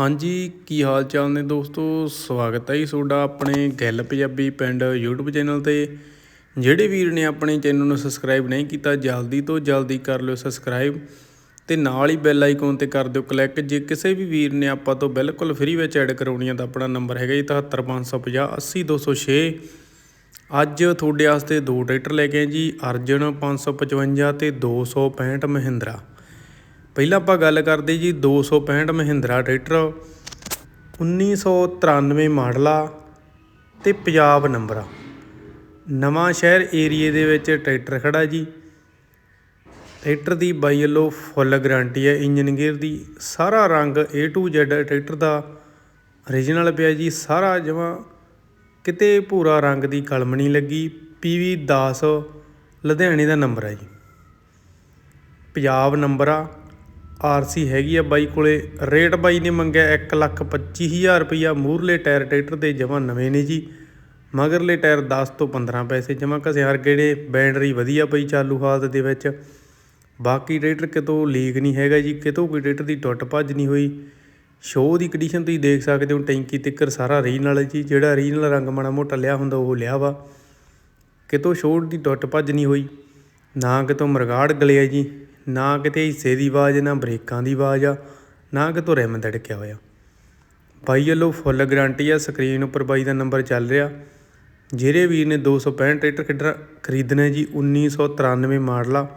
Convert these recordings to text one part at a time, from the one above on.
ਹਾਂਜੀ, ਕੀ ਹਾਲ ਚਾਲ ਨੇ ਦੋਸਤੋ? ਸਵਾਗਤ ਹੈ ਜੀ ਤੁਹਾਡਾ ਆਪਣੇ ਗੱਲ ਪੰਜਾਬੀ ਪਿੰਡ YouTube ਚੈਨਲ ਤੇ। ਜਿਹੜੇ ਵੀਰ ਨੇ ਆਪਣੇ ਚੈਨਲ ਨੂੰ ਸਬਸਕ੍ਰਾਈਬ ਨਹੀਂ ਕੀਤਾ, ਜਲਦੀ ਤੋਂ ਜਲਦੀ ਕਰ ਲਿਓ ਸਬਸਕ੍ਰਾਈਬ ਤੇ ਨਾਲ ਹੀ ਬੈਲ ਆਈਕਨ ਤੇ ਕਰ ਦਿਓ ਕਲਿੱਕ ਜੇ ਕਿਸੇ ਵੀ ਵੀਰ ਨੇ ਆਪਾਂ ਤੋਂ ਬਿਲਕੁਲ ਫ੍ਰੀ ਵਿੱਚ ਐਡ ਕਰਾਉਣੀ ਆ ਤਾਂ ਆਪਣਾ ਨੰਬਰ ਹੈਗਾ ਜੀ 77550 80206 ਅੱਜ ਤੁਹਾਡੇ ਵਾਸਤੇ ਦੋ ਟਰੈਕਟਰ ਲੈ ਕੇ ਆਏ ਜੀ, ਅਰਜਨ 555 ਤੇ 265 ਮਹਿੰਦਰਾ। ਪਹਿਲਾਂ ਆਪਾਂ ਗੱਲ ਕਰਦੇ ਜੀ 265 ਮਹਿੰਦਰਾ ਟਰੈਕਟਰ 1993 ਮਾਡਲ ਆ ਤੇ ਪੰਜਾਬ ਨੰਬਰ। ਆ ਨਵਾਂ ਸ਼ਹਿਰ ਏਰੀਏ ਦੇ ਵਿੱਚ ਟਰੈਕਟਰ ਖੜਾ ਜੀ। ਟਰੈਕਟਰ ਦੀ ਬਾਈ ਵੱਲੋਂ ਫੁੱਲ ਗਾਰੰਟੀ ਹੈ, ਇੰਜਨ ਗੇਅਰ ਦੀ। ਸਾਰਾ ਰੰਗ A to Z ਟਰੈਕਟਰ ਦਾ। origignal ਪਿਆ ਜੀ, ਸਾਰਾ ਜਮਾਂ ਕਿਤੇ ਭੂਰਾ ਰੰਗ ਦੀ ਕਲਮ ਨਹੀਂ ਲੱਗੀ। PV 10 ਲੁਧਿਆਣੇ ਦਾ ਨੰਬਰ ਹੈ ਜੀ। ਪੰਜਾਬ ਨੰਬਰ। ਆ ਆਰਸੀ ਹੈਗੀ ਆ ਬਾਈ ਕੋਲੇ। ਰੇਟ ਬਾਈ ਨੇ ਮੰਗਿਆ 125000 ਰੁਪਈਆ। ਮੂਰਲੇ ਟਾਇਰ ਟਰੈਕਟਰ ਦੇ ਜਮਾਂ ਨਵੇਂ ਨੇ ਜੀ। ਮਗਰਲੇ ਟਾਇਰ 10 ਤੋਂ 15 ਪੈਸੇ ਜਮਾਂ ਘਸਿਆਰ ਗੇੜੇ ਬੈਟਰੀ ਵਧੀਆ ਪਈ ਚਾਲੂ ਹਾਲਤ ਦੇ ਵਿੱਚ। ਬਾਕੀ ਟਰੈਕਟਰ ਕਿਤੋਂ ਲੀਕ ਨਹੀਂ ਹੈਗਾ ਜੀ। ਕਿਤੋਂ ਕੋਈ ਟਰੈਕਟਰ ਦੀ ਟੁੱਟ ਭੱਜ ਨਹੀਂ ਹੋਈ। ਸ਼ੋਅ ਦੀ ਕੰਡੀਸ਼ਨ ਤੁਸੀਂ ਦੇਖ ਸਕਦੇ ਹੋ। ਟੈਂਕੀ ਤਿੱਕਰ ਸਾਰਾ ਰੀਜਨਲ ਹੈ ਜੀ। ਜਿਹੜਾ ਰੀਜਨਲ ਰੰਗ ਮਾੜਾ ਮੋਟਾ ਲਿਆ ਹੁੰਦਾ, ਉਹ ਲਿਆ ਵਾ। ਕਿਤੋਂ ਸ਼ੋਅ ਦੀ ਟੁੱਟ ਭੱਜ ਨਹੀਂ ਹੋਈ। ਨਾ ਕਿਤੋਂ ਮਰਗਾੜ ਗਲਿਆ ਜੀ। ਨਾ ਕਿਤੇ ਹਿੱਸੇ ਦੀ ਆਵਾਜ਼, ਨਾ ਬ੍ਰੇਕਾਂ ਦੀ ਆਵਾਜ਼ ਆ, ਨਾ ਕਿਤੋਂ ਰਿਮ ਧੜਕਿਆ ਹੋਇਆ। ਬਾਈ ਵੱਲੋਂ ਫੁੱਲ ਗਾਰੰਟੀ ਆ, ਸਕਰੀਨ ਉੱਪਰ ਬਾਈ ਦਾ ਨੰਬਰ ਚੱਲ ਰਿਹਾ। ਜਿਹੜੇ ਵੀਰ ਨੇ 265 ਟਰੈਕਟਰ ਖਿੱਡਰ, ਖਰੀਦਣਾ ਜੀ 1993 ਮਾਡਲ ਆ।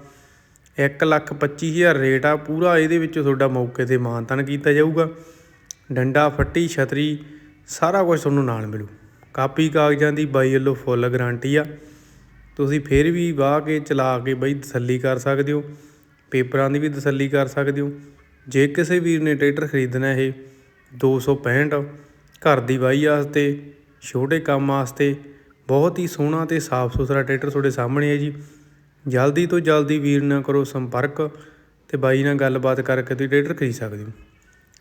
125000 ਰੇਟ ਆ, ਪੂਰਾ ਇਹਦੇ ਵਿੱਚ ਤੁਹਾਡਾ ਮੌਕੇ ਤੇ ਮਾਨਤਨ ਕੀਤਾ ਜਾਊਗਾ। ਡੰਡਾ, ਫੱਟੀ, ਛਤਰੀ, ਸਾਰਾ ਕੁਝ ਤੁਹਾਨੂੰ ਨਾਲ ਮਿਲੂ। ਕਾਪੀ ਕਾਗਜ਼ਾਂ ਦੀ ਬਾਈ ਵੱਲੋਂ ਫੁੱਲ ਗਾਰੰਟੀ ਆ। ਤੁਸੀਂ ਫਿਰ ਵੀ ਵਾਹ ਕੇ ਚਲਾ ਕੇ ਬਈ ਤਸੱਲੀ ਕਰ ਸਕਦੇ ਹੋ। ਪੇਪਰਾਂ ਦੀ ਵੀ ਤਸੱਲੀ ਕਰ ਸਕਦੇ ਹੋ। ਜੇ ਕਿਸੇ ਵੀਰ ਨੇ ਟਰੈਕਟਰ ਖਰੀਦਣਾ ਇਹ 265 ਘਰ ਦੀ ਵਾਹੀ ਵਾਸਤੇ ਛੋਟੇ ਕੰਮ ਵਾਸਤੇ ਬਹੁਤ ਹੀ ਸੋਹਣਾ ਤੇ ਸਾਫ਼ ਸੁਥਰਾ ਟਰੈਕਟਰ ਤੁਹਾਡੇ ਸਾਹਮਣੇ ਹੈ ਜੀ। ਜਲਦੀ ਤੋਂ ਜਲਦੀ ਵੀਰ ਨਾਲ ਕਰੋ ਸੰਪਰਕ ਤੇ ਬਾਈ ਨਾਲ ਗੱਲਬਾਤ ਕਰਕੇ ਤੁਸੀਂ ਟਰੈਕਟਰ ਖਰੀਦ ਸਕਦੇ ਹੋ।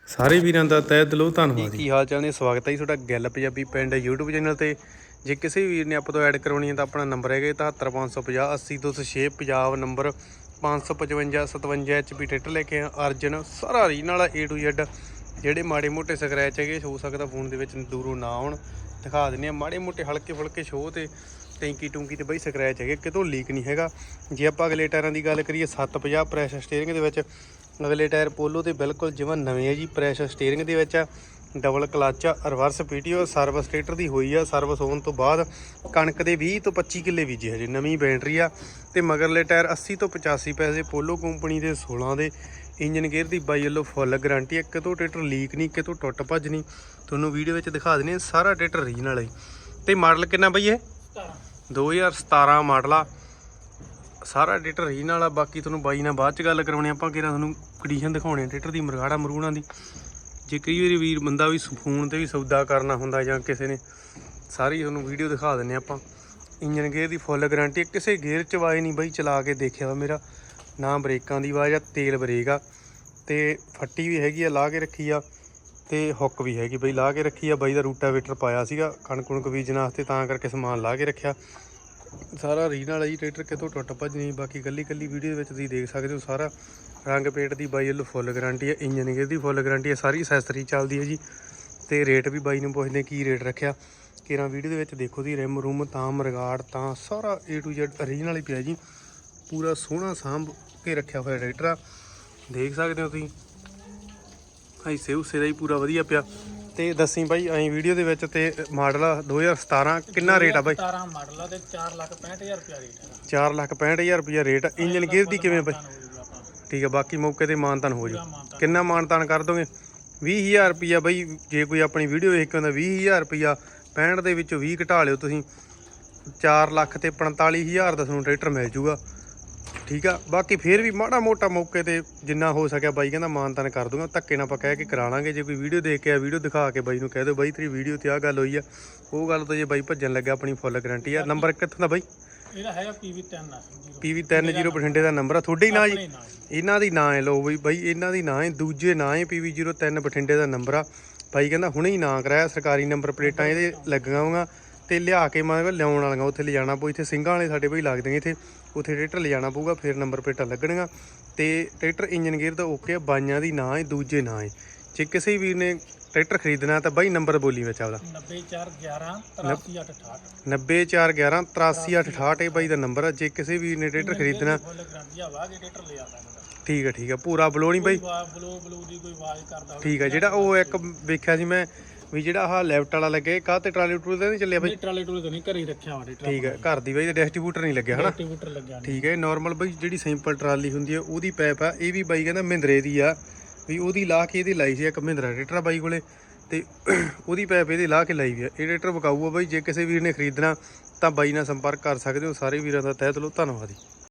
ਸਾਰੇ ਵੀਰਾਂ ਦਾ ਤਹਿ ਦਿਲੋਂ ਧੰਨਵਾਦ ਕੀ ਹਾਲ ਚਾਲ ਨੇ? ਸਵਾਗਤ ਹੈ ਜੀ ਤੁਹਾਡਾ ਗੱਲ ਪੰਜਾਬੀ ਪਿੰਡ YouTube ਚੈਨਲ ਤੇ। ਜੇ ਕਿਸੇ ਵੀਰ ਨੇ ਆਪਾਂ ਤੋਂ ਐਡ ਕਰਾਉਣੀ ਹੈ ਤਾਂ ਆਪਣਾ ਨੰਬਰ ਹੈਗਾ 77550 80206 ਪੰਜਾਬ ਨੰਬਰ 555 57 HP ਟਰੈਕਟਰ ਲੈ ਕੇ ਆ ਅਰਜਨ ਸਾਰਾ ਰੀਨ ਵਾਲਾ A to Z ਜਿਹੜੇ ਮਾੜੇ ਮੋਟੇ ਸਕ੍ਰੈਚ ਹੈਗੇ ਹੋ ਸਕਦਾ ਫੋਨ ਦੇ ਵਿੱਚ ਦੂਰੋਂ ਨਾ ਆਉਣ। ਦਿਖਾ ਦਿੰਦੇ ਆ ਮਾੜੇ ਮੋਟੇ ਹਲਕੇ ਫੁਲਕੇ ਸ਼ੋਅ ਤੇ ਟੈਂਕੀ ਟੂੰਕੀ ਤੇ ਬਈ ਸਕ੍ਰੈਚ ਹੈਗੇ, ਕਿਤੋਂ ਲੀਕ ਨਹੀਂ ਹੈਗਾ। ਜੇ ਆਪਾਂ ਅਗਲੇ ਟਾਇਰਾਂ ਦੀ ਗੱਲ ਕਰੀਏ 750 ਪ੍ਰੈਸ਼ਰ ਸਟੀਅਰਿੰਗ ਦੇ ਵਿੱਚ, ਅਗਲੇ ਟਾਇਰ ਪੋਲੋ ਤੇ ਬਿਲਕੁਲ ਜਿਵੇਂ ਨਵੇਂ ਹੈ ਜੀ ਪ੍ਰੈਸ਼ਰ ਸਟੀਅਰਿੰਗ ਦੇ ਵਿੱਚ ਆ। Double clutch reverse PTO service tractor ਦੀ ਹੋਈ ਆ। ਸਰਵਿਸ ਹੋਣ ਤੋਂ ਬਾਅਦ ਕਣਕ ਦੇ 20 ਤੋਂ 25 ਕਿੱਲੇ ਬੀਜੇ ਹਜੇ। ਨਵੀਂ ਬੈਟਰੀ ਆ ਤੇ ਮਗਰਲੇ ਟਾਇਰ 80 ਤੋਂ 85 ਪੈਸੇ ਪੋਲੋ ਕੰਪਨੀ ਦੇ 16 ਦੇ ਇੰਜਨ ਗੇਅਰ ਦੀ ਬਾਈ ਵੱਲੋਂ ਫੁੱਲ ਗਾਰੰਟੀ ਹੈ ਕਿਤੋਂ ਟਰੈਕਟਰ ਲੀਕ ਨਹੀਂ ਕਿਤੋਂ ਟੁੱਟ ਭੱਜ ਨਹੀਂ। ਤੁਹਾਨੂੰ ਵੀਡੀਓ ਵਿੱਚ ਦਿਖਾ ਹਾਂ ਸਾਰਾ ਟਰੈਕਟਰ ਰੀਜਨਲ ਹੈ। ਤੇ ਮਾਡਲ ਕਿੰਨਾ ਬਈ ਇਹ? 2017 ਮਾਡਲ ਆ। ਸਾਰਾ ਟਰੈਕਟਰ ਰੀਜਨਲ ਆ ਬਾਕੀ ਤੁਹਾਨੂੰ ਬਾਈ ਨਾਲ ਬਾਅਦ ਚ ਗੱਲ ਕਰਾਉਣੀ ਆਪਾਂ ਕਿਹੜਾ ਤੁਹਾਨੂੰ ਕੰਡੀਸ਼ਨ ਦਿਖਾਉਣੀ ਟਰੈਕਟਰ ਦੀ ਮਰਗਾੜਾ ਮਰੂਣਾ ਦੀ। ਜੇ ਕਈ ਵਾਰੀ ਵੀਰ ਬੰਦਾ ਵੀ ਫੋਨ ਤੇ ਵੀ ਸੌਦਾ ਕਰਨਾ ਹੁੰਦਾ ਜਾਂ ਕਿਸੇ ਨੇ, ਸਾਰੀ ਤੁਹਾਨੂੰ ਵੀਡੀਓ ਦਿਖਾ ਦਿੰਨੇ ਆਪਾਂ। ਇੰਜਨ ਗੇਅਰ ਦੀ ਫੁੱਲ ਗਾਰੰਟੀ ਕਿਸੇ ਗੇਅਰ ਚ ਆਵਾਜ਼ ਨਹੀਂ ਬਈ ਚਲਾ ਕੇ ਦੇਖਿਆ ਵਾ ਮੇਰਾ, ਨਾ ਬ੍ਰੇਕਾਂ ਦੀ ਆਵਾਜ਼ ਆ, ਤੇਲ ਬ੍ਰੇਕ ਆ, ਤੇ ਫੱਟੀ ਵੀ ਹੈਗੀ ਆ, ਲਾ ਕੇ ਰੱਖੀ ਆ, ਤੇ ਹੁੱਕ ਵੀ ਹੈਗੀ ਬਈ, ਲਾ ਕੇ ਰੱਖੀ ਆ, ਬਾਈ ਦਾ ਰੂਟਾਵੇਟਰ ਪਾਇਆ ਸੀਗਾ ਕਣਕ ਕੁਣਕ ਬੀਜਣ ਵਾਸਤੇ ਤਾਂ ਕਰਕੇ ਸਮਾਨ ਲਾ ਕੇ ਰੱਖਿਆ। ਸਾਰਾ ਰੀਜਨਲ ਆ ਜੀ ਟਰੈਕਟਰ ਕਿਤੋਂ ਟੁੱਟ ਭੱਜ ਨਹੀਂ, ਬਾਕੀ ਕੱਲੀ ਕੱਲੀ ਵੀਡੀਓ ਦੇ ਵਿੱਚ ਤੁਸੀਂ ਦੇਖ ਸਕਦੇ ਹੋ ਸਾਰਾ। ਰੰਗ ਪੇਂਟ ਦੀ ਬਾਈ ਵੱਲੋਂ ਫੁੱਲ ਗਾਰੰਟੀ ਹੈ, ਇੰਜਨ ਗੇਅਰ ਦੀ ਫੁੱਲ ਗਾਰੰਟੀ ਹੈ, ਸਾਰੀ ਅਸੈਸਰੀ ਚੱਲਦੀ ਹੈ ਜੀ। ਤੇ ਰੇਟ ਵੀ ਬਾਈ ਨੂੰ ਪੁੱਛਦੇ ਕੀ ਰੇਟ ਰੱਖਿਆ। ਕਿਰਾਂ ਵੀਡੀਓ ਦੇ ਵਿੱਚ ਦੇਖੋ ਦੀ ਰਿਮ ਰੂਮ ਤਾਂ ਮਰਗਾੜ, ਤਾਂ ਸਾਰਾ A to Z origignal ਹੀ ਪਿਆ ਜੀ। ਪੂਰਾ ਸੋਹਣਾ ਸਾਂਭ ਕੇ ਰੱਖਿਆ ਹੋਇਆ ਟਰੈਕਟਰ ਆ। ਦੇਖ ਸਕਦੇ ਹੋ ਤੁਸੀਂ? ਹਿੱਸੇ ਹੁੱਸੇ ਦਾ ਹੀ ਪੂਰਾ ਵਧੀਆ ਪਿਆ। ਤੇ ਦੱਸੀ ਬਾਈ ਐਂ ਵੀਡੀਓ ਦੇ ਵਿੱਚ ਤੇ ਮਾਡਲ 2017 ਕਿੰਨਾ ਰੇਟ ਆ ਬਾਈ? 17 ਮਾਡਲ ਆ ਤੇ 465000 ਰੁਪਿਆ ਰੇਟ ਹੈਗਾ 465000 ਰੁਪਇਆ ਰੇਟ ਇੰਜਨ ਗੇਅਰ ਦੀ ਕਿਵੇਂ ਬਾਈ? ਠੀਕ ਹੈ ਬਾਕੀ ਮੌਕੇ ਤੇ ਮਾਨਤਾਨ ਹੋ ਜਾ। ਕਿੰਨਾ ਮਾਨਤਾਨ ਕਰ ਦੋਗੇ? 20000 ਰੁਪਇਆ ਬਈ ਜੇ ਕੋਈ ਆਪਣੀ ਵੀਡੀਓ ਵੇਖ ਕੇ ਹੁੰਦਾ 20000 ਰੁਪਇਆ। 65 ਦੇ ਵਿੱਚੋਂ 20 ਘਟਾ ਲਿਓ ਤੁਸੀਂ। 4 ਲੱਖ ਤੇ 45000 ਦਾ ਤੁਹਾਨੂੰ ਟਰੈਕਟਰ ਮਿਲ ਜੂਗਾ। ਠੀਕ ਆ ਬਾਕੀ ਫੇਰ ਵੀ ਮਾੜਾ ਮੋਟਾ ਮੌਕੇ ਤੇ ਜਿੰਨਾ ਹੋ ਸਕਿਆ ਬਾਈ ਕਹਿੰਦਾ ਮਾਨਤਾਨ ਕਰ ਦੂੰਗਾ ਧੱਕੇ ਨਾਲ ਆਪਾਂ ਕਹਿ ਕੇ ਕਰਾ ਲਾਂਗੇ ਜੇ ਕੋਈ ਵੀਡੀਓ ਦੇਖ ਕੇ ਆ ਵੀਡੀਓ ਦਿਖਾ ਕੇ ਬਾਈ ਨੂੰ ਕਹਿ ਦਿਓ ਬਾਈ ਤੇਰੀ ਵੀਡੀਓ ਤੇ ਆ ਗੱਲ ਹੋਈ ਆ ਉਹ ਗੱਲ ਤੋਂ ਜੇ ਬਾਈ ਭੱਜਣ ਲੱਗਾ ਆਪਣੀ ਫੁੱਲ ਗਾਰੰਟੀ ਆ ਨੰਬਰ ਕਿੱਥੋਂ ਦਾ ਬਾਈ? ਇਹਦਾ ਹੈਗਾ PV3 ਆ ਜ਼ੀਰੋ PV30 ਬਠਿੰਡੇ ਦਾ ਨੰਬਰ ਆ ਤੁਹਾਡੇ ਹੀ ਨਾਂ ਜੀ। ਇਹਨਾਂ ਦੀ ਨਾਂ ਹੈ ਲੋ ਬਈ ਬਾਈ ਇਹਨਾਂ ਦੀ ਨਾਂ ਹੈ ਦੂਜੇ ਨਾਂ ਹੈ PV03 ਬਠਿੰਡੇ ਦਾ ਨੰਬਰ ਆ। ਬਾਈ ਕਹਿੰਦਾ ਹੁਣੇ ਹੀ ਨਾਂ ਕਰਾਇਆ ਸਰਕਾਰੀ ਨੰਬਰ ਪਲੇਟਾਂ ਇਹਦੇ ਲੱਗੀਆਂ ਹੋਈਆਂ। ਤੇ ਲਿਆ ਕੇ ਮੈਂ ਲਿਆਉਣ ਵਾਲੀਆਂ ਉੱਥੇ ਲਿਜਾਣਾ ਪਊ ਇੱਥੇ ਸਿੰਘਾਂ ਵਾਲੇ ਸਾਡੇ ਬਈ ਲੱਗਦੇ ਨੇ ਇੱਥੇ ਉੱਥੇ ਟਰੈਕਟਰ ਲਿਜਾਣਾ ਪਊਗਾ ਫਿਰ ਨੰਬਰ ਪਲੇਟਾਂ ਲੱਗਣਗੀਆਂ ਤੇ ਟਰੈਕਟਰ ਇੰਜਨ ਗੇਅਰ ਦਾ ਓਕੇ ਆ ਬਾਈਆਂ ਦੀ ਨਾਂ ਹੈ ਦੂਜੇ ਨਾਂ ਹੈ ਜੇ ਕਿਸੇ ਵੀਰ ਨੇ ਟਰੈਕਟਰ ਖਰੀਦਣਾ ਤਾਂ ਬਾਈ ਨੰਬਰ ਬੋਲੀ ਵਿੱਚ ਆਪਦਾ। 90411 83868 90411 83868 ਇਹ ਬਾਈ ਦਾ ਨੰਬਰ ਆ ਜੇ ਕਿਸੇ ਵੀ ਨੇ ਟਰੈਕਟਰ ਖਰੀਦਣਾ। ਠੀਕ ਹੈ ਠੀਕ ਹੈ ਪੂਰਾ ਬਲੋ ਨਹੀਂ ਬਾਈ। ਬਲੂ ਬਲੂ ਦੀ ਕੋਈ ਆਵਾਜ਼ ਕਰਦਾ ਠੀਕ ਹੈ ਜਿਹੜਾ ਉਹ ਇੱਕ ਵੇਖਿਆ ਸੀ ਮੈਂ ਵੀ ਜਿਹੜਾ ਆਹ ਲੈਫਟ ਵਾਲਾ ਲੱਗੇ ਕਾਹ ਤੇ ਟਰਾਲੀ ਟਰੂਲ ਤੇ ਨਹੀਂ ਚੱਲਿਆ ਬਾਈ? ਨਹੀਂ ਟਰਾਲੇ ਟੂਲੇ ਤਾਂ ਨਹੀਂ ਘਰੇ ਹੀ ਰੱਖਿਆ ਵਾ ਟਰੈਕਟਰ ਠੀਕ ਹੈ ਘਰ ਦੀ ਬਾਈ ਤੇ ਡਿਸਟ੍ਰੀਬਿਊਟਰ ਨਹੀਂ ਲੱਗਿਆ ਹਨਾ? ਡਿਸਟ੍ਰੀਬਿਊਟਰ ਲੱਗਿਆ ਨਹੀਂ। ਠੀਕ ਹੈ ਨਾਰਮਲ ਬਾਈ ਜਿਹੜੀ ਸਿੰਪਲ ਟਰਾਲੀ ਹੁੰਦੀ ਹੈ ਉਹਦੀ ਪੈਪ ਆ ਇਹ ਵੀ ਬਾਈ ਕਹਿੰਦਾ ਮਹਿੰਦਰੇ ਦੀ ਆ ਵੀ ਉਹਦੀ ਲਾ ਕੇ ਇਹਦੀ ਲਾਈ ਸੀ ਇੱਕ ਮਹਿੰਦਰਾ ਟਰੈਕਟਰ ਆ ਬਾਈ ਕੋਲੇ ਤੇ ਉਹਦੀ ਪੈਪ ਇਹਦੀ ਲਾ ਕੇ ਲਾਈ ਵੀ ਆ। ਇਹ ਟਰੈਕਟਰ ਵਿਕਾਊ ਆ ਬਾਈ ਜੇ ਕਿਸੇ ਵੀਰ ਨੇ ਖਰੀਦਣਾ ਤਾਂ ਬਾਈ ਨਾਲ ਸੰਪਰਕ ਕਰ ਸਕਦੇ ਹੋ ਸਾਰੇ ਵੀਰਾਂ ਦਾ ਤਹਿ ਦਿਲੋਂ ਧੰਨਵਾਦ ਜੀ।